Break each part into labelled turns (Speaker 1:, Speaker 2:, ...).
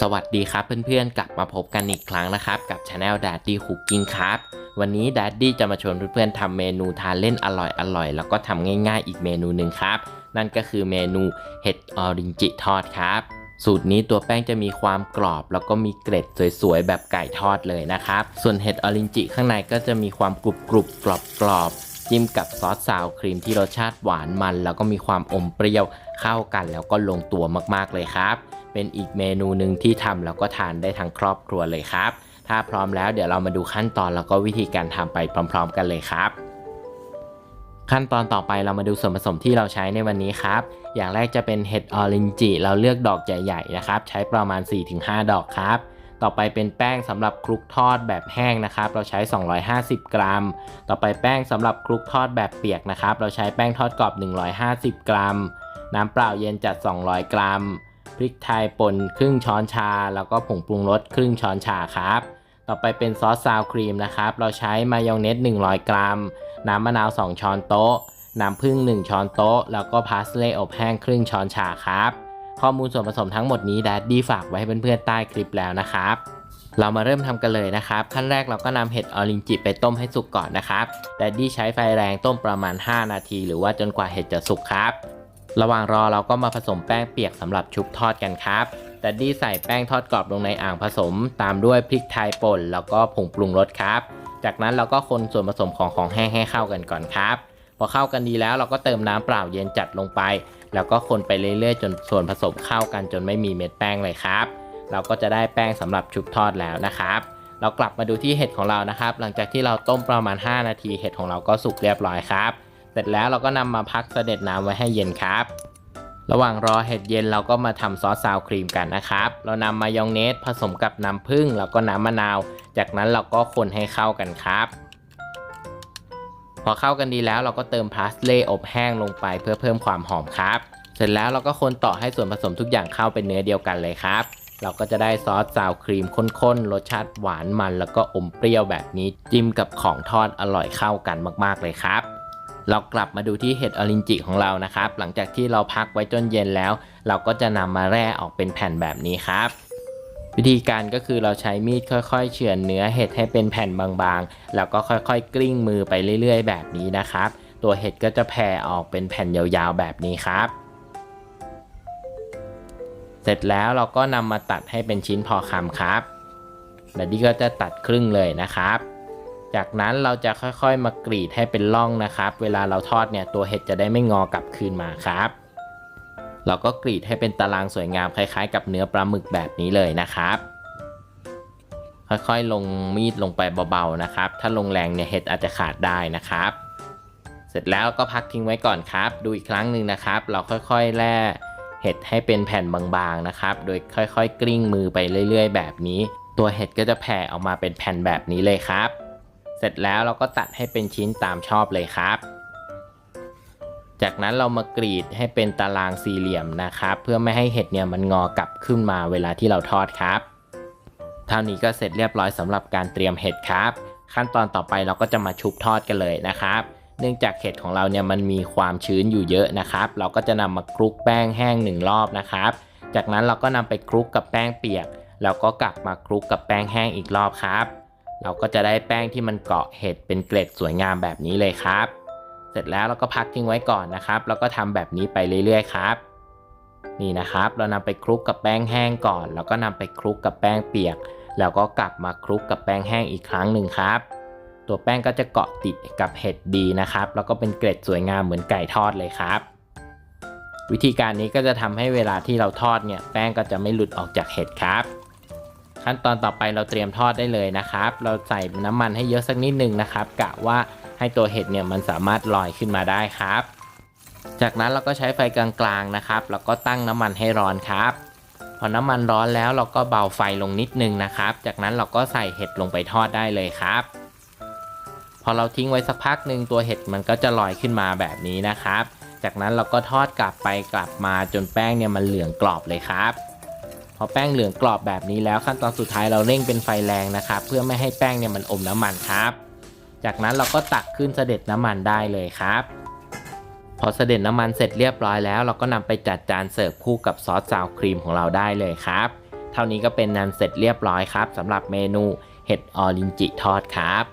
Speaker 1: สวัสดีครับเพื่อนๆ กลับมาพบกันอีกครั้งนะครับ กับช anel Daddy Cooking ครับ วันนี้ Daddy จะมาชวนเพื่อนๆทำเมนูทานเล่นอร่อยๆ แล้วก็ทำง่ายๆ อีกเมนูหนึ่งครับ นั่นก็คือเมนูเห็ดออรินจิทอดครับ สูตรนี้ตัวแป้งจะมีความกรอบ แล้วก็มีเกล็ดสวยๆ แบบไก่ทอดเลยนะครับ ส่วนเห็ดออรินจิข้างในก็จะมีความกรุบกรุบๆกรอบจิ้มกับซอสซาวครีมที่รสชาติหวานมัน แล้วก็มีความอมเปรี้ยวเข้ากันแล้วก็ลงตัวมากๆเลยครับ เป็นอีกเมนูหนึ่งที่ทำแล้วก็ทานได้ทั้งครอบครัวเลยครับ ถ้าพร้อมแล้วเดี๋ยวเรามาดูขั้นตอนแล้วก็วิธีการทำไปพร้อม ๆ กันเลยครับ ขั้นตอนต่อไปเรามาดูส่วนผสมที่เราใช้ในวันนี้ครับ อย่างแรกจะเป็นเห็ดออรินจิเราเลือกดอกใหญ่ๆนะครับ ใช้ประมาณ 4-5 ดอกครับต่อไปเป็นแป้งสำหรับคลุกทอดแบบแห้งนะครับ เราใช้ 250 กรัม ต่อไปแป้งสำหรับคลุกทอดแบบเปียกนะครับ เราใช้แป้งทอดกรอบ 150 กรัม น้ำเปล่าเย็นจัด 200 กรัม พริกไทยป่นครึ่งช้อนชา แล้วก็ผงปรุงรสครึ่งช้อนชาครับ ต่อไปเป็นซอสซาวครีมนะครับ เราใช้มายองเนส 100 กรัม น้ำมะนาว 2 ช้อนโต๊ะ น้ำผึ้ง 1 ช้อนโต๊ะ แล้วก็พาสเลย์อบแห้งครึ่งช้อนชาครับ ข้อมูลส่วนผสมทั้งหมดนี้ดัดดี้ฝากไว้ให้เพื่อนๆใต้คลิปแล้วนะครับเรามาเริ่มทำกันเลยนะครับ ขั้นแรกเราก็นำเห็ดออรินจิไปต้มให้สุกก่อนนะครับดัดดี้ใช้ไฟแรงต้มประมาณ 5 นาที หรือว่าจนกว่าเห็ดจะสุกครับ ระหว่างรอเราก็มาผสมแป้งเปียกสำหรับชุบทอดกันครับดัดดี้ใส่แป้งทอดกรอบลงในอ่างผสม ตามด้วยพริกไทยป่นแล้วก็ผงปรุงรสครับ จากนั้นเราก็คนส่วนผสมของของแห้งให้เข้ากันก่อนครับ พอเข้ากันดีแล้วเราก็เติมน้ำเปล่าเย็นจัดลงไป แล้วก็คนไปเรื่อยๆ จนส่วนผสมเข้ากันจนไม่มีเม็ดแป้งเลยครับ เราก็จะได้แป้งสำหรับชุบทอดแล้วนะครับเรากลับมาดูที่เห็ดของเรานะครับ หลังจากที่เราต้มประมาณ 5 นาทีเห็ดของเราก็สุกเรียบร้อยครับ เสร็จแล้วเราก็นำมาพักเสด็จน้ำไว้ให้เย็นครับ ระหว่างรอเห็ดเย็นเราก็มาทำซอสซาวครีมกันนะครับ เรานำมายองเนสผสมกับน้ำผึ้งแล้วก็น้ำมะนาว จากนั้นเราก็คนให้เข้ากันครับ พอเข้ากันดีแล้วเราก็เติมพาสเลย์อบแห้งลงไปเพื่อเพิ่มความหอมครับ เสร็จแล้วเราก็คนต่อให้ส่วนผสมทุกอย่างเข้าเป็นเนื้อเดียวกันเลยครับเราก็จะได้ซอสซาวครีมข้นๆ รสชาติหวานมัน แล้วก็อมเปรี้ยวแบบนี้จิ้มกับของทอดอร่อยเข้ากันมากๆเลยครับ เรากลับมาดูที่เห็ดอรินจิของเรานะครับ หลังจากที่เราพักไว้จนเย็นแล้ว เราก็จะนำมาแร่ออกเป็นแผ่นแบบนี้ครับวิธีการก็คือเราใช้มีดค่อยๆ เฉือนเนื้อเห็ดให้เป็นแผ่นบางๆ แล้วก็ค่อยๆ กลิ้งมือไปเรื่อยๆ แบบนี้นะครับ ตัวเห็ดก็จะแผ่ออกเป็นแผ่นยาวๆ แบบนี้ครับ เสร็จแล้วเราก็นำมาตัดให้เป็นชิ้นพอคำครับแบบนี้ก็จะตัดครึ่งเลยนะครับ จากนั้นเราจะค่อยๆ มากรีดให้เป็นร่องนะครับ เวลาเราทอดเนี่ยตัวเห็ดจะได้ไม่งอกลับคืนมาครับ เราก็กรีดให้เป็นตารางสวยงามคล้ายๆ กับเนื้อปลาหมึกแบบนี้เลยนะครับ ค่อยๆ ลงมีดลงไปเบาๆนะครับ ถ้าลงแรงเนี่ยเห็ดอาจจะขาดได้นะครับ เสร็จแล้วก็พักทิ้งไว้ก่อนครับ ดูอีกครั้งหนึ่งนะครับ เราค่อยๆ แล่เห็ดให้เป็นแผ่นบางๆนะครับ โดยค่อยๆ กลิ้งมือไปเรื่อย ๆ แบบนี้ ตัวเห็ดก็จะแผ่ออกมาเป็นแผ่นแบบนี้เลยครับ ร็จแล้วเราก็ตัดให้เป็นชิ้นตามชอบเลยครับ จากนั้นเรามากรีดให้เป็นตารางสี่เหลี่ยมนะครับ เพื่อไม่ให้เห็ดเนี่ยมันงอกลับขึ้นมาเวลาที่เราทอดครับ เท่านี้ก็เสร็จเรียบร้อยสำหรับการเตรียมเห็ดครับ ขั้นตอนต่อไปเราก็จะมาชุบทอดกันเลยนะครับเนื่องจากเห็ดของเราเนี่ยมันมีความชื้นอยู่เยอะนะครับ เราก็จะนำมาคลุกแป้งแห้งหนึ่งรอบนะครับ จากนั้นเราก็นำไปคลุกกับแป้งเปียก แล้วก็กลับมาคลุกกับแป้งแห้งอีกรอบครับ เราก็จะได้แป้งที่มันเกาะเห็ดเป็นเกล็ดสวยงามแบบนี้เลยครับ เสร็จแล้วเราก็พักทิ้งไว้ก่อนนะครับ แล้วก็ทำแบบนี้ไปเรื่อยๆครับ นี่นะครับ เรานำไปคลุกกับแป้งแห้งก่อน แล้วก็นำไปคลุกกับแป้งเปียก แล้วก็กลับมาคลุกกับแป้งแห้งอีกครั้งหนึ่งครับ ตัวแป้งก็จะเกาะติดกับเห็ดดีนะครับ แล้วก็เป็นเกล็ดสวยงามเหมือนไก่ทอดเลยครับ วิธีการนี้ก็จะทำให้เวลาที่เราทอดเนี่ย แป้งก็จะไม่หลุดออกจากเห็ดครับ ขั้นตอนต่อไปเราเตรียมทอดได้เลยนะครับ เราใส่น้ำมันให้เยอะสักนิดนึงนะครับกะว่าให้ตัวเห็ดเนี่ยมันสามารถลอยขึ้นมาได้ครับ จากนั้นเราก็ใช้ไฟกลางๆนะครับ แล้วก็ตั้งน้ำมันให้ร้อนครับ พอน้ำมันร้อนแล้วเราก็เบาไฟลงนิดนึงนะครับ จากนั้นเราก็ใส่เห็ดลงไปทอดได้เลยครับ พอเราทิ้งไว้สักพักหนึ่งตัวเห็ดมันก็จะลอยขึ้นมาแบบนี้นะครับ จากนั้นเราก็ทอดกลับไปกลับมาจนแป้งเนี่ยมันเหลืองกรอบเลยครับ พอแป้งเหลืองกรอบแบบนี้แล้วขั้นตอนสุดท้ายเราเร่งเป็นไฟแรงนะครับ เพื่อไม่ให้แป้งเนี่ยมันอมน้ำมันครับ จากนั้นเราก็ตักขึ้นเสด็จน้ำมันได้เลยครับ พอเสด็จน้ำมันเสร็จเรียบร้อยแล้ว เราก็นำไปจัดจานเสิร์ฟคู่กับซอสซาวครีมของเราได้เลยครับ เท่านี้ก็เป็นนันเสร็จเรียบร้อยครับสำหรับเมนูเห็ดออรินจิทอดครับ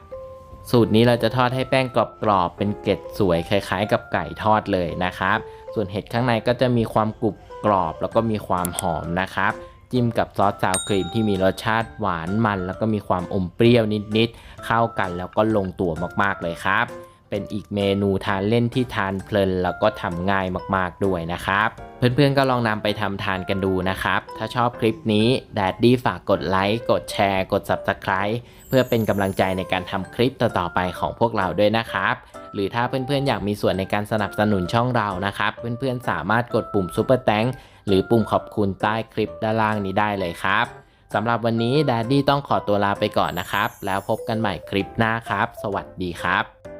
Speaker 1: สูตรนี้เราจะทอดให้แป้งกรอบๆเป็นเกล็ดสวยคล้ายๆ กับไก่ทอดเลยนะครับ ส่วนเห็ดข้างในก็จะมีความกรุบกรอบ แล้วก็มีความหอมนะครับ จิ้มกับซอสซาวครีมที่มีรสชาติหวานมัน แล้วก็มีความอมเปรี้ยวนิดๆ เข้ากันแล้วก็ลงตัวมากๆเลยครับ เป็นอีกเมนูทานเล่นที่ทานเพลิน แล้วก็ทำง่ายมากๆด้วยนะครับ เพื่อนๆก็ลองนำไปทำทานกันดูนะครับ ถ้าชอบคลิปนี้แดดดี้ฝากกดไลค์กดแชร์ กด Subscribe เพื่อเป็นกำลังใจในการทำคลิปต่อๆไปของพวกเราด้วยนะครับหรือถ้าเพื่อนๆ อยากมีส่วนในการสนับสนุนช่องเรานะครับ เพื่อนๆ สามารถกดปุ่ม Super Thank หรือปุ่มขอบคุณใต้คลิปด้านล่างนี้ได้เลยครับสำหรับวันนี้แดดดี้ต้องขอตัวลาไปก่อนนะครับ แล้วพบกันใหม่คลิปหน้าครับ สวัสดีครับ